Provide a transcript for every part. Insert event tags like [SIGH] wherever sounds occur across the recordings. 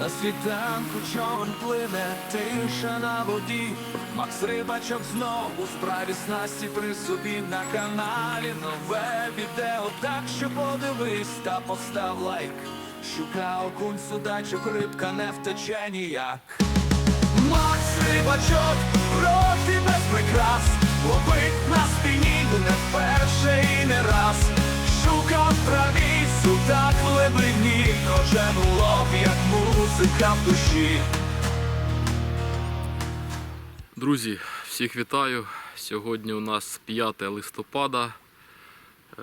На світанку човен плине, тиша на воді. Макс рибачок знову справі снасті при собі на каналі. Нове відео, так що подивись та постав лайк. Щука, окунь, судачок, рибка не втече ніяк. Макс рибачок, проти без прикрас, ловить на спині не вперше і не раз. Шука в судак в глибині, кожен улов, як музика в душі. Друзі, всіх вітаю. Сьогодні у нас 5 листопада. Е,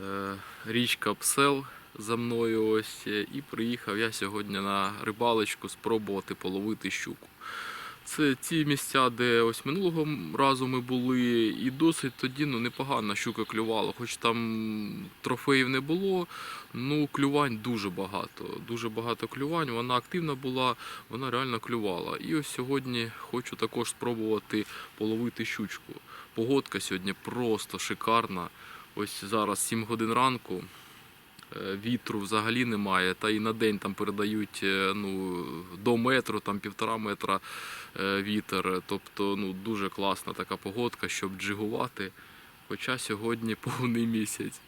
Річка Псел за мною ось. е, І приїхав я сьогодні на рибалочку спробувати половити щуку. Це ті місця, де ось минулого разу ми були, і досить тоді ну, непогано щука клювала. Хоч там трофеїв не було, ну клювань дуже багато. Дуже багато клювань. Вона активна була, вона реально клювала. І ось сьогодні хочу також спробувати половити щучку. Погодка сьогодні просто шикарна. Ось зараз 7 годин ранку. Е, Вітру взагалі немає, та і на день там передають е, ну, до метру, там півтора метра е, вітер. Тобто ну, дуже класна така погодка, щоб джигувати. Хоча сьогодні [LAUGHS] повний місяць.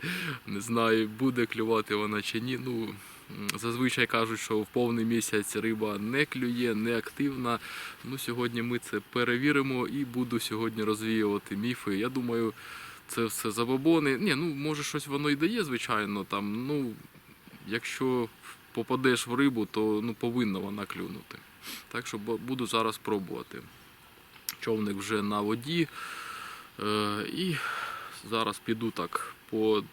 Не знаю, буде клювати вона чи ні. Ну, зазвичай кажуть, що в повний місяць риба не клює, не активна. Ну, сьогодні ми це перевіримо і буду сьогодні розвіювати міфи. Я думаю, це все забобони. Ні, ну може щось воно і дає, звичайно. Там, ну, якщо попадеш в рибу, то ну, повинна вона клюнути. Так що буду зараз пробувати. Човник вже на воді. Е, і зараз піду так по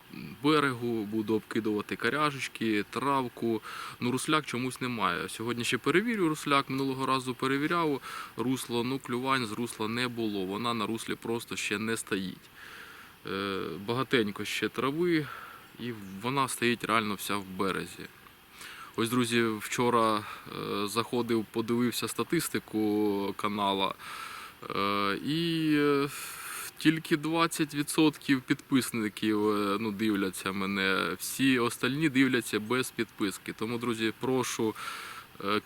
берегу, буду обкидувати каряжечки, травку. Ну, русляк чомусь немає. Сьогодні ще перевірю русляк, минулого разу перевіряв русло, ну клювань з русла не було. Вона на руслі просто ще не стоїть. Е, Багатенько ще трави, і вона стоїть реально вся в березі. Ось, друзі, вчора е, заходив, подивився статистику канала. Е, І тільки 20% підписників ну, дивляться мене. Всі остальні дивляться без підписки. Тому, друзі, прошу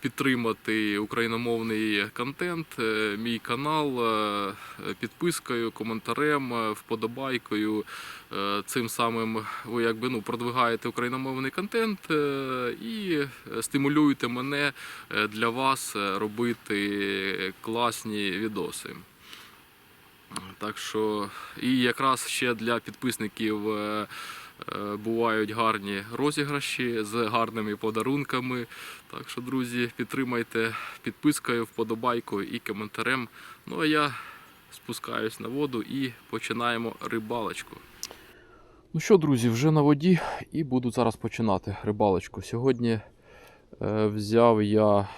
підтримати україномовний контент, е, мій канал е, підпискою, коментарем, е, вподобайкою. Е, Цим самим ви якби ну, продвигаєте україномовний контент е, і стимулюєте мене е, для вас е, робити класні відоси. Так що, і якраз ще для підписників е, е, бувають гарні розіграші з гарними подарунками. Так що, друзі, підтримайте підпискою, вподобайкою і коментарем. Ну а я спускаюсь на воду і починаємо рибалочку. Ну що, друзі, вже на воді і буду зараз починати рибалочку. Сьогодні е, взяв я,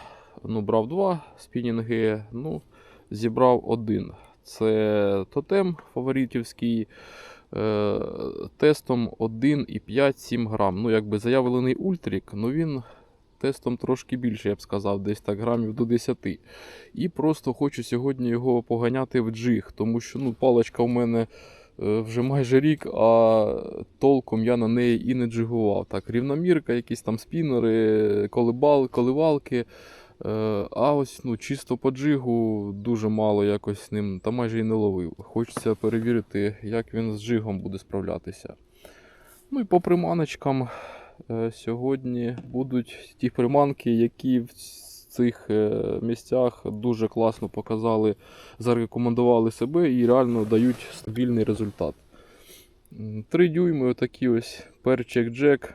ну, брав два спінінги, ну, зібрав один. Це тотем фаворитівський е, тестом 1,5-7 грам. Ну, якби заявлений ультрік, ну він тестом трошки більше, я б сказав, десь так грамів до 10. І просто хочу сьогодні його поганяти в джиг, тому що ну, паличка у мене е, вже майже рік, а толком я на неї і не джигував. Так, рівномірка, якісь там спінери, колебал, коливалки. Е, А ось ну, чисто по джигу дуже мало якось ним, та майже і не ловив. Хочеться перевірити, як він з джигом буде справлятися. Ну і по приманочкам е, сьогодні будуть ті приманки, які в цих е, місцях дуже класно показали, зарекомендували себе і реально дають стабільний результат. 3 дюйми, отакі ось перчик джек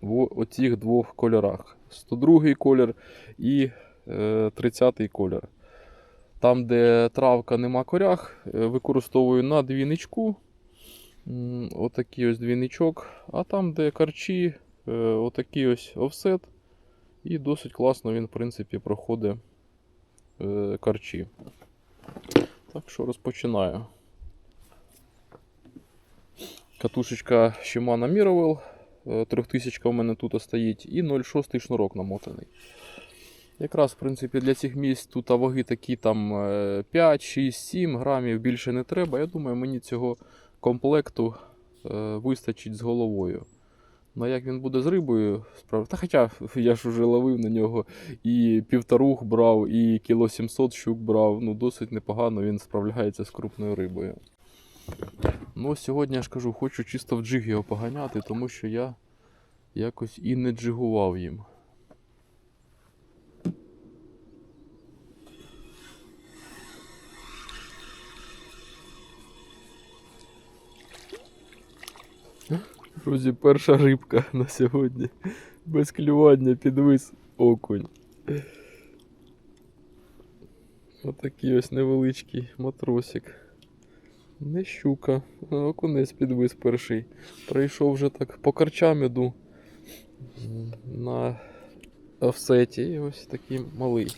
в оцих двох кольорах. 102 колір і е, 30 колір. Там, де травка нема корях, е, використовую на двійничку. Отакий ось двійничок. А там, де карчі, е, отакий ось офсет. І досить класно він, в принципі, проходить е, карчі. Так що розпочинаю. Катушечка Shimano Miravel. Трьохтисячка у мене тут стоїть, і 0,6 шнурок намотаний. Якраз, в принципі, для цих місць тут ваги такі там е, 5, 6, 7 грамів більше не треба. Я думаю, мені цього комплекту е, вистачить з головою. Ну як він буде з рибою, справ... Та хоча я ж вже ловив на нього і півторух брав, і кіло 700 щук брав. Ну, досить непогано він справляється з крупною рибою. Ну, сьогодні я ж кажу, хочу чисто в джиг його поганяти, тому що я якось і не джигував їм. Друзі, перша рибка на сьогодні. Без клювання підвис окунь. Отакий ось невеличкий матросик. Не щука, окунець підвис перший. Прийшов вже так по карчам іду на офсеті. І ось такий малий.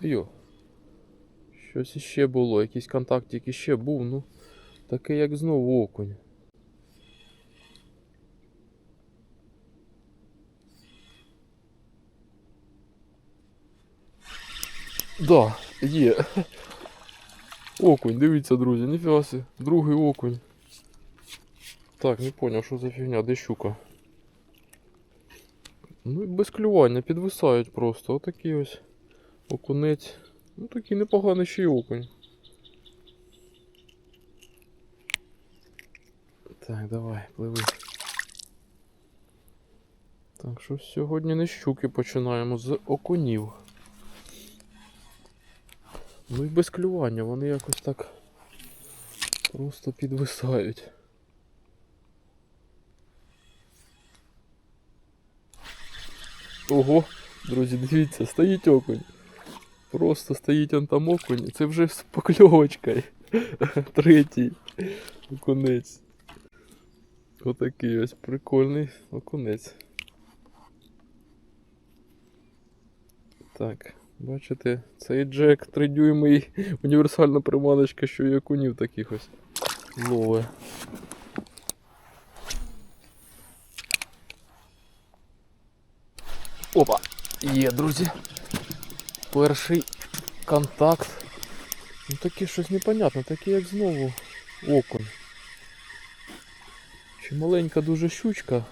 Йо. Щось іще було, якийсь контактик іще був, ну. Таке як знову окунь. Да, є. Окунь, дивіться, друзі, ніфіга си. Другий окунь. Так, не поняв, що за фігня, де щука. Ну і без клювання, підвисають просто. Отакий ось окунець. Ну такий непоганий ще й окунь. Так, давай, пливи. Так, що сьогодні не щуки починаємо з окунів. Ну і без клювання, вони якось так просто підвисають. Ого, друзі, дивіться, стоїть окунь. Просто стоїть он там окунь. Це вже з покльовочкою. [LAUGHS] Третій окунець. Отакий ось прикольний окунець. Так, бачите, цей джек 3 дюймий універсальна приманочка, що і окунів таких ось лове. Опа! Є, друзі. Перший контакт. Ну таке щось непонятне, таке як знову окунь. Чи маленька дуже щучка?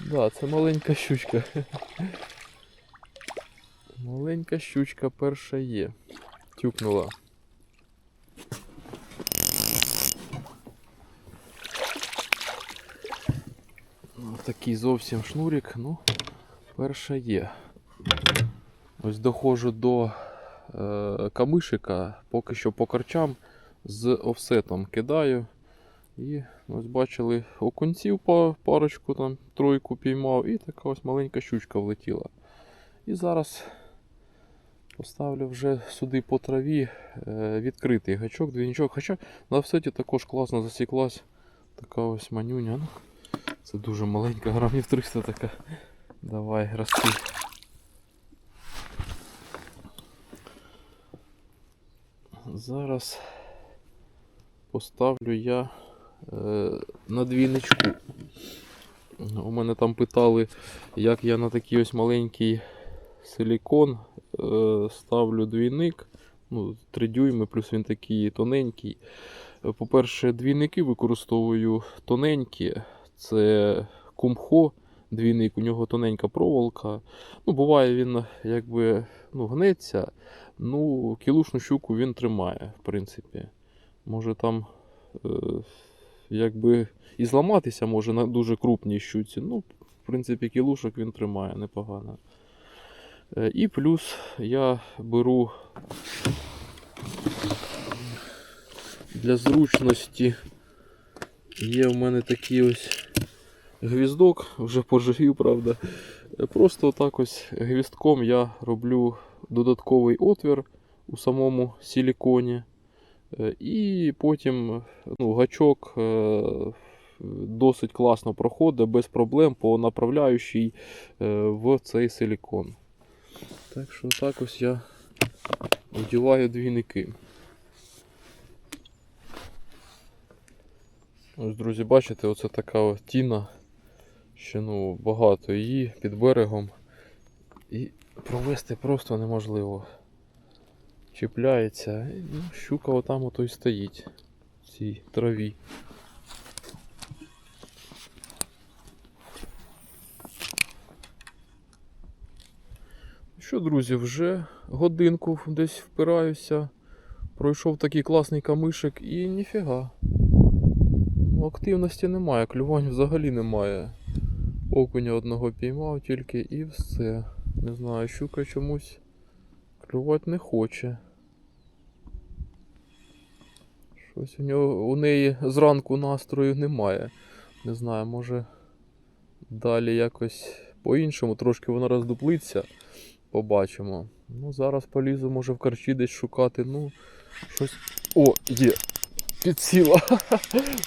Да, це маленька щучка. [LAUGHS] Маленька щучка перша є. Тюкнула. Ну, Такий зовсім шнурик, ну, перша є. Ось доходжу до е, камишика, поки що по карчам з офсетом кидаю. І ось бачили окунців парочку, там тройку піймав, і така ось маленька щучка влетіла. І зараз поставлю вже сюди по траві е, відкритий гачок, двійничок. Хоча на офсеті також класно засіклась така ось манюня. Ну, це дуже маленька, грамів 300 така. Давай, рости. Зараз поставлю я е, на двійничку. У мене там питали, як я на такий ось маленький силікон е, ставлю двійник. Ну, 3 дюйми, плюс він такий тоненький. Е, По-перше, двійники використовую тоненькі. Це кумхо двійник, у нього тоненька проволока. Ну, буває він якби ну, гнеться. Ну, кілушну щуку він тримає, в принципі. Може там е, якби і зламатися може на дуже крупній щуці. Ну, в принципі, кілушок він тримає непогано. Е, і плюс я беру для зручності. Є в мене такий ось гвіздок, вже поживів, правда. Просто так ось гвістком я роблю додатковий отвір у самому силіконі. Е, І потім ну, гачок е, досить класно проходить без проблем по направляючій е, в цей силікон. Так що так ось я вдіваю двійники. Ось, друзі, бачите, оце така тіна. Ще ну, багато її під берегом. І провести просто неможливо. Чіпляється. Ну, щука отам ото й стоїть. В цій траві. Що, друзі, вже годинку десь впираюся. Пройшов такий класний камишик і ніфіга. Ну, активності немає, клювань взагалі немає. Окуня одного піймав тільки і все. Не знаю, щука чомусь клювати не хоче. Щось у нього у неї зранку настрою немає. Не знаю, може далі якось по-іншому, трошки вона роздуплиться. Побачимо. Ну, зараз полізу, може в карчі десь шукати. Ну, щось. О, є! Підсіла.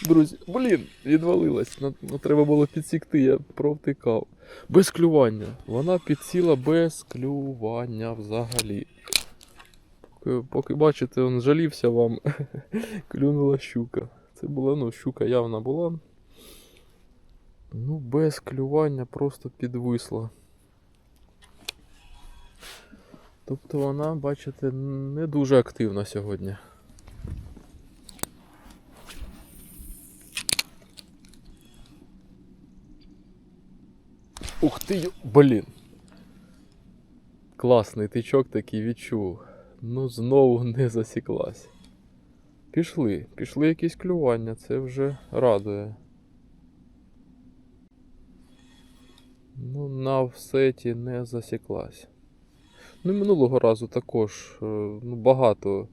Друзі, блін, відвалилась. Ну, ну, треба було підсікти, я провтикав. Без клювання. Вона підсіла без клювання взагалі. Поки, поки бачите, он жалівся вам, [LAUGHS] клюнула щука. Це була, ну, щука явна була. Ну, без клювання просто підвисла. Тобто вона, бачите, не дуже активна сьогодні. Ух ти, блін. Класний тичок такий відчув. Ну, знову [LAUGHS] не засіклась. Пішли, пішли якісь клювання, це вже радує. Ну, на всеті не засіклась. Ну, і минулого разу також е, ну, багато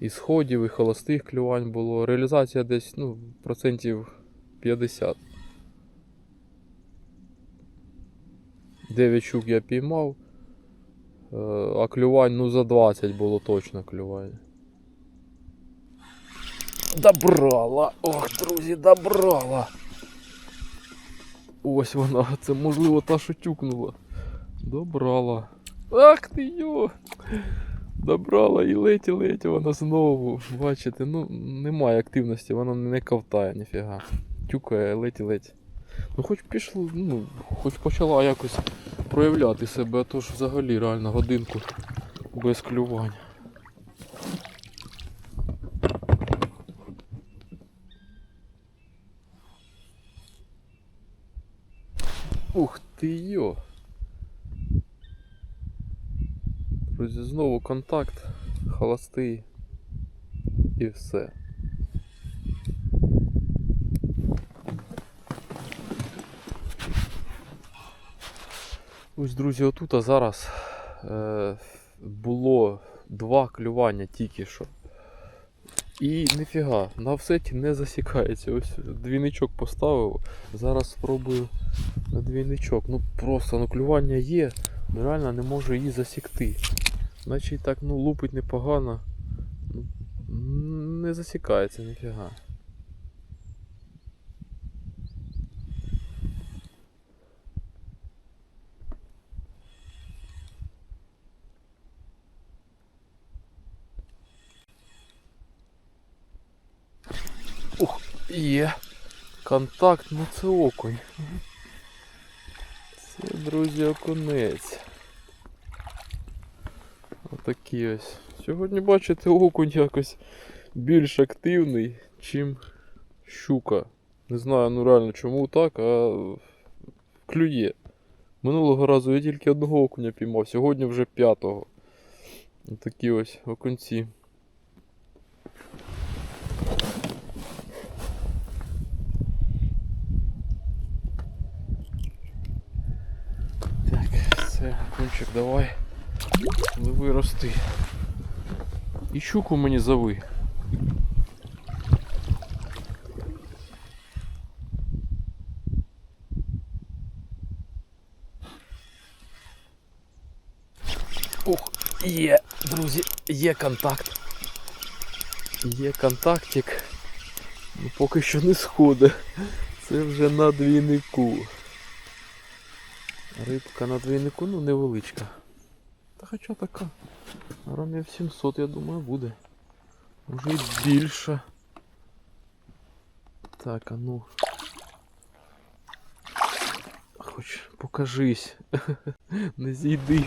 і сходів, і холостих клювань було. Реалізація десь ну, процентів 50. 9 щук я піймав, е, а клювань ну, за 20 було точно клювань. Добрала! Ох, друзі, добрала! Ось вона, це можливо та, що тюкнула. Добрала. Ах ти йо! Добрала і леті леті вона знову. Бачите, ну немає активності, вона не ковтає ніфіга. Тюкає, леті леті. Ну хоч пішло, ну, хоч почала якось проявляти себе, а то ж взагалі реально годинку без клювань. Ух ти йо! Друзі, знову контакт, холостий і все. Ось, друзі, отут а зараз е, було два клювання тільки що. І ніфіга, на всеті не засікається. Ось двійничок поставив. Зараз спробую на двійничок. Ну просто ну клювання є, ну, реально не можу її засікти. І так ну лупить непогано. Ну, Не засікається ніфіга. Ух, є. Контакт, ну це окунь. Це, друзі, окунець. Отакий ось. Сьогодні, бачите, окунь якось більш активний, чим щука. Не знаю, ну реально чому так, а клює. Минулого разу я тільки одного окуня піймав, сьогодні вже п'ятого. Такі ось окунці. Так, все, давай. Пливи рости. І щуку мені зови. Ух, є, друзі, є контакт. Є контактик. Ну, поки що не сходить. Це вже на двійнику. Рибка на двійнику, ну невеличка. Та хоча така. Грамів 700, я думаю, буде. Уже більше. Так, а ну. Хоч покажись. [LAUGHS] Не зійди.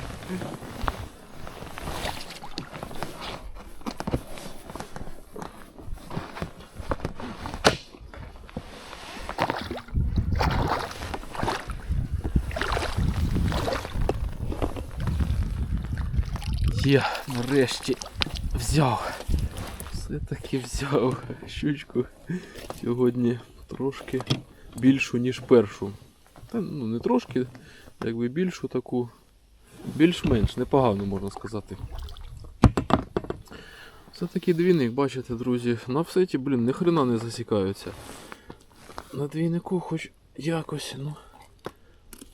Є, нарешті взяв. Все-таки взяв щучку сьогодні трошки більшу, ніж першу. Та ну не трошки, якби більшу таку. Більш-менш, непогано можна сказати. Все-таки двійник, бачите, друзі, на всеті, блін, ні хрена не засікаються. На двійнику хоч якось, ну,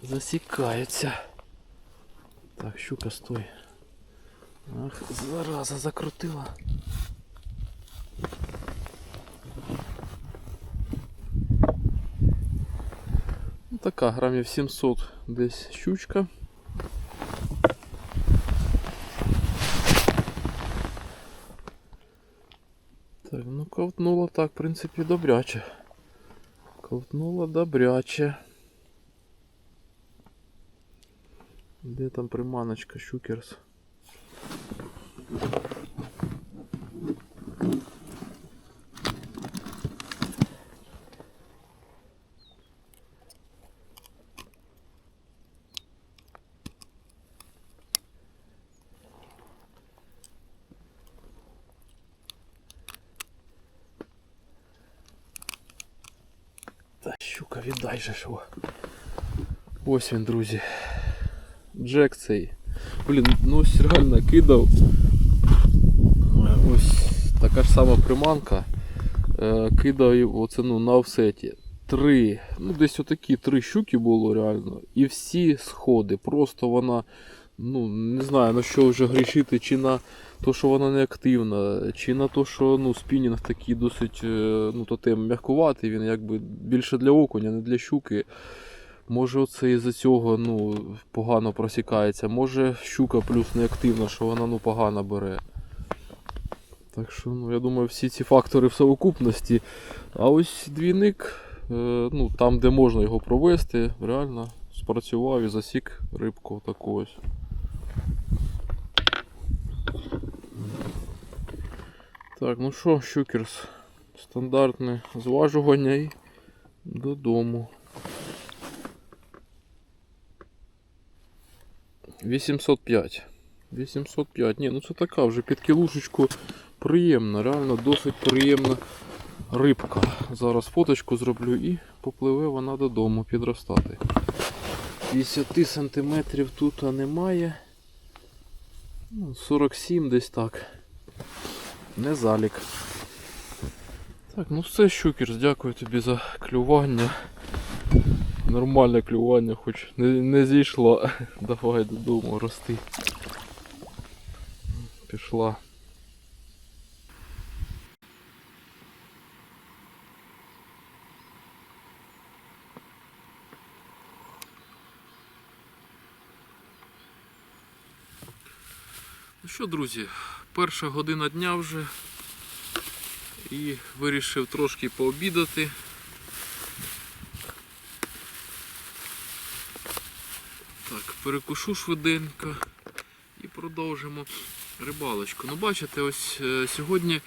засікаються. Так, щука, стой. Ах, зараза закрутила. Ну, така, грамів 700 десь щучка. Так, ну ковтнула так, в принципі, добряче. Ковтнула добряче. Де там приманочка, щукерс? Та щука, віддай же що. Ось він, друзі. Джек цей. Блін, ну ось реально кидав. Ось така ж сама приманка. Е, кидав оце, ну, на офсеті. Три, ну десь отакі три щуки було реально. І всі сходи. Просто вона, ну, не знаю на що вже грішити, чи на те, що вона не активна, чи на те, що ну, спінінг такий досить е, ну, тотем м'якуватий, він якби більше для окуня, не для щуки. Може оце із-за цього ну, погано просікається. Може щука плюс неактивна, що вона ну, погано бере. Так що, ну, я думаю, всі ці фактори в совокупності. А ось двійник, е, ну, там, де можна його провести, реально спрацював і засік рибку таку ось. Так, ну що, щукерс, стандартне зважування і додому. 805. 805. Ні, ну це така вже під кілушечку приємна, реально досить приємна рибка. Зараз фоточку зроблю і попливе вона додому підростати. 50 сантиметрів тут немає. Ну, 47 десь так. Не залік. Так, ну все, щукерс, дякую тобі за клювання. Нормальне клювання, хоч не, не зійшло. [LAUGHS] Давай додому рости. Пішла. Ну що, друзі, перша година дня вже і вирішив трошки пообідати. Так, перекушу швиденько і продовжимо рибалочку. Ну, бачите, ось е, сьогодні е,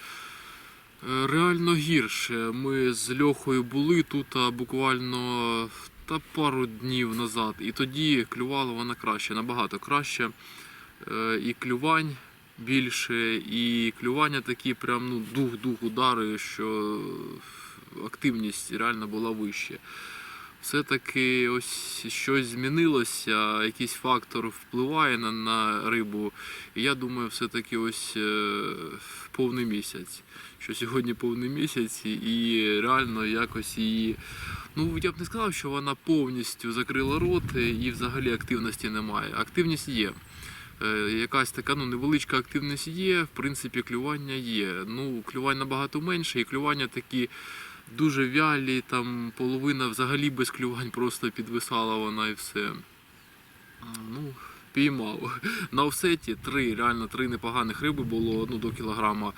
реально гірше. Ми з Льохою були тут буквально та пару днів назад. І тоді клювала вона краще, набагато краще. Е, І клювань більше, і клювання такі прям ну, дух-дух удари, що активність реально була вища все-таки ось щось змінилося, якийсь фактор впливає на, на рибу. І я думаю, все-таки ось е, повний місяць. Що сьогодні повний місяць, і реально якось її. Ну, я б не сказав, що вона повністю закрила рот і взагалі активності немає. Активність є. Е, Якась така ну, невеличка активність є, в принципі, клювання є. Ну, клювань набагато менше, і клювання такі дуже вялі, там половина взагалі без клювань [LAUGHS] просто підвисала вона і все. Ну, піймав. [LAUGHS] На офсеті три, реально три непоганих риби було ну, до кілограма.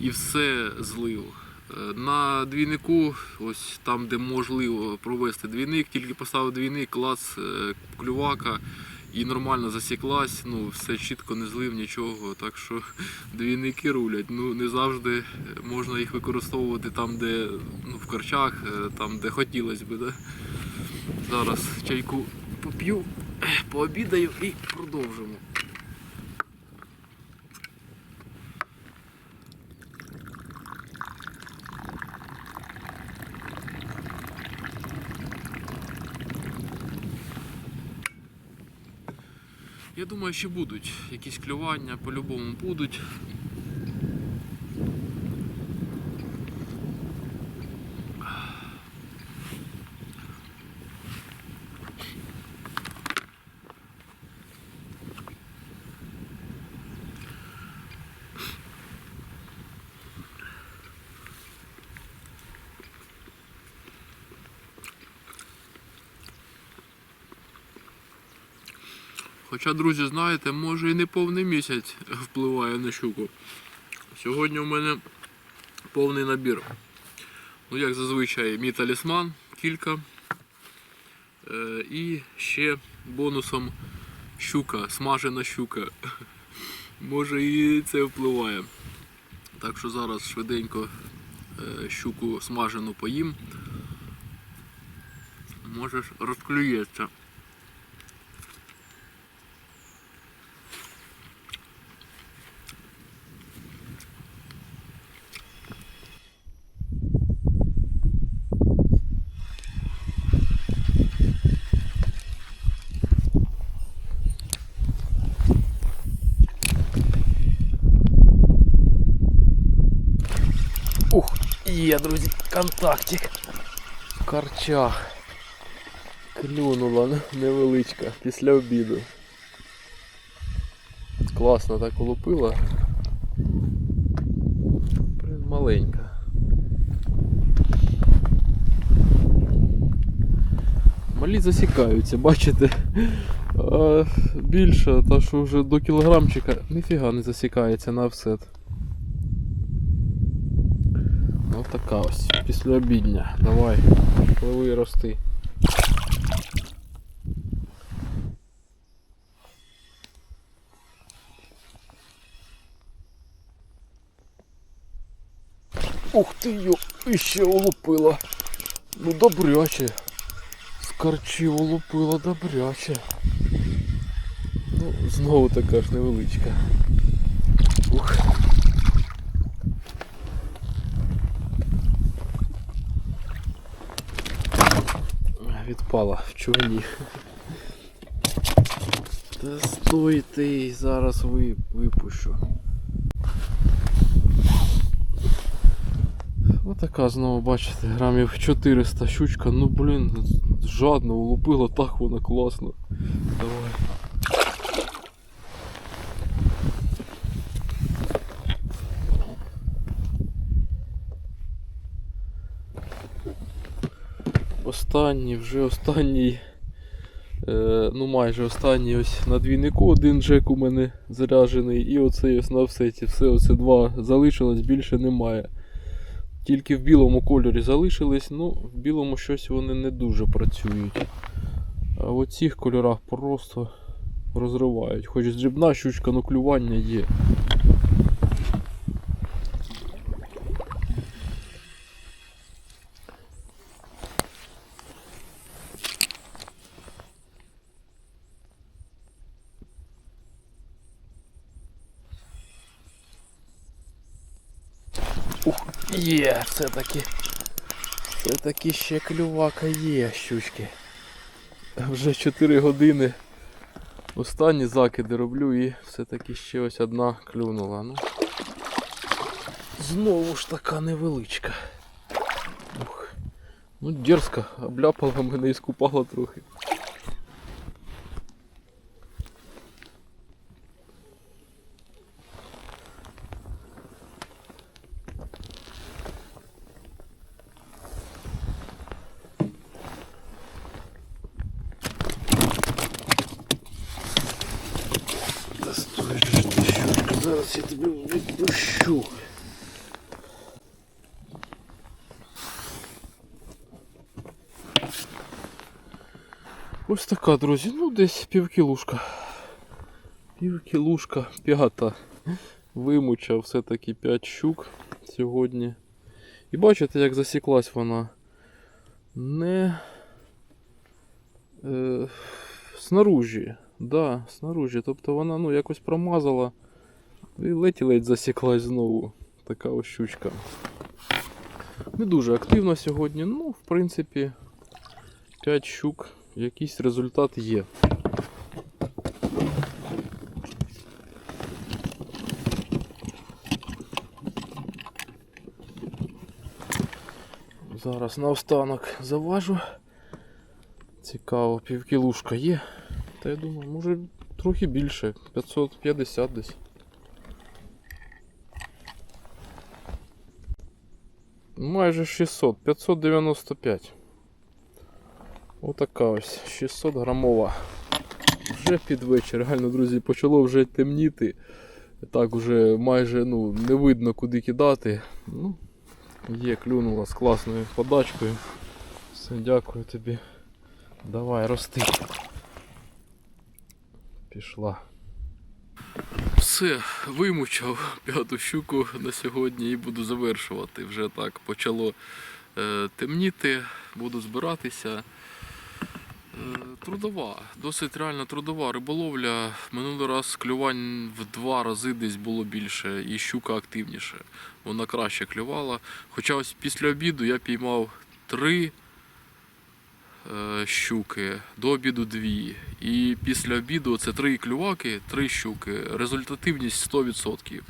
І все злив. Е, На двійнику, ось там, де можливо провести двійник, тільки поставив двійник, клас, е, клювака і нормально засіклась, ну все чітко не злив нічого. Так що [LAUGHS] двійники рулять. Ну не завжди можна їх використовувати там, де ну, в корчах, е, там, де хотілося би. Да? Зараз чайку поп'ю, [CLEARS THROAT] пообідаю і продовжимо. Я думаю, що будуть якісь клювання, по-любому будуть. Хоча, друзі, знаєте, може і не повний місяць впливає на щуку. Сьогодні у мене повний набір. Ну, як зазвичай, мій талісман кілька. Е, і ще бонусом щука, смажена щука. [LAUGHS] Може і це впливає. Так що зараз швиденько е, щуку смажену поїм. Може ж розклюється. Ух, є, друзі, контактик. Корчах. Клюнула ну, невеличка після обіду. Класно так улупила. Блін, маленька. Малі засікаються, бачите? А більша, та що вже до кілограмчика, ніфіга не засікається на офсет. Ось така ось післяобідня. Давай, пливи і рости. Ух ти йо, іще улупила. Ну добряче. Скарчів улупила добряче. Ну, знову така ж невеличка. Ух. Відпала в човні. Та стой ти, зараз ви, випущу. Отака знову, бачите, грамів 400 щучка, ну блін, жадно улупила, так вона класно. Давай. Останній, вже останній. Е, ну майже останній ось на двійнику один джек у мене заряджений і оцей ось на офсеті. Все, оце два залишилось, більше немає. Тільки в білому кольорі залишились, ну в білому щось вони не дуже працюють. А в оцих кольорах просто розривають. Хоч дрібна щучка, ну клювання є. Є, все-таки. Все-таки ще клювака є, щучки. Вже 4 години. Останні закиди роблю і все-таки ще ось одна клюнула. Ну, знову ж така невеличка. Ух. Ну дерзка, обляпала мене і скупала трохи. Та стой же ж ти, щучка, зараз я тебе відпущу. Ось така, друзі, ну десь півкілушка. Півкілушка, п'ята. Вимучав все-таки 5 щук сьогодні. І бачите, як засіклась вона. Не е, снаружі. Да, снаружі. Тобто вона ну, якось промазала і ледь-ледь засіклась знову. Така ось щучка. Не дуже активно сьогодні, ну, в принципі, 5 щук, якийсь результат є. Зараз наостанок заважу. Цікаво, півкілушка є. Та я думаю, може трохи більше. 550 десь. Майже 600, 595. Отака ось 600 грамова. Вже під вечір, реально, друзі, почало вже темніти. Так вже майже ну, не видно куди кидати. Ну, є, клюнула з класною подачкою. Все, дякую тобі. Давай, рости. Пішла. Все, вимучав п'яту щуку на сьогодні і буду завершувати. Вже так почало е, темніти, буду збиратися. Е, Трудова, досить реально трудова риболовля. Минулий раз клювань в два рази десь було більше і щука активніше. Вона краще клювала. Хоча ось після обіду я піймав три е, щуки, до обіду дві. І після обіду це три клюваки, три щуки. Результативність 100%.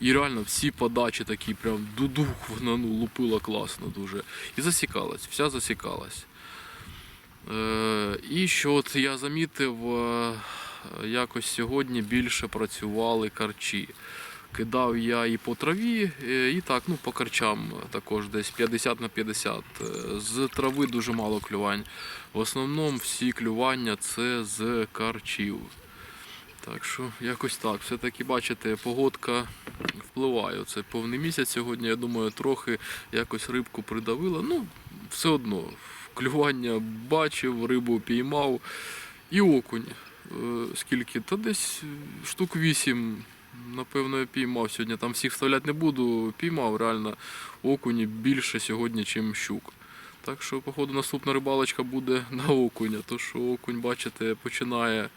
І реально всі подачі такі прям дудух, вона ну, лупила класно дуже. І засікалась, вся засікалась. Е, і що от я замітив, е, якось сьогодні більше працювали карчі. Кидав я і по траві, е, і так, ну, по карчам також десь 50 на 50. Е, З трави дуже мало клювань. В основному всі клювання це з карчів. Так що якось так. Все-таки бачите, погодка впливає. Це повний місяць сьогодні. Я думаю, трохи якось рибку придавила. Ну, все одно. Клювання бачив, рибу піймав. І окунь. Е, Скільки? Та десь штук вісім. Напевно, я піймав сьогодні. Там всіх вставляти не буду. Піймав реально окуні більше сьогодні, ніж щук. Так що, походу, наступна рибалочка буде [LAUGHS] на окуня. То що окунь, бачите, починає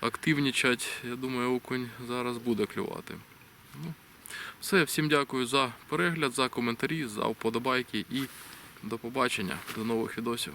активнічати. Я думаю, окунь зараз буде клювати. Ну, все, всім дякую за перегляд, за коментарі, за вподобайки і до побачення, до нових відосів.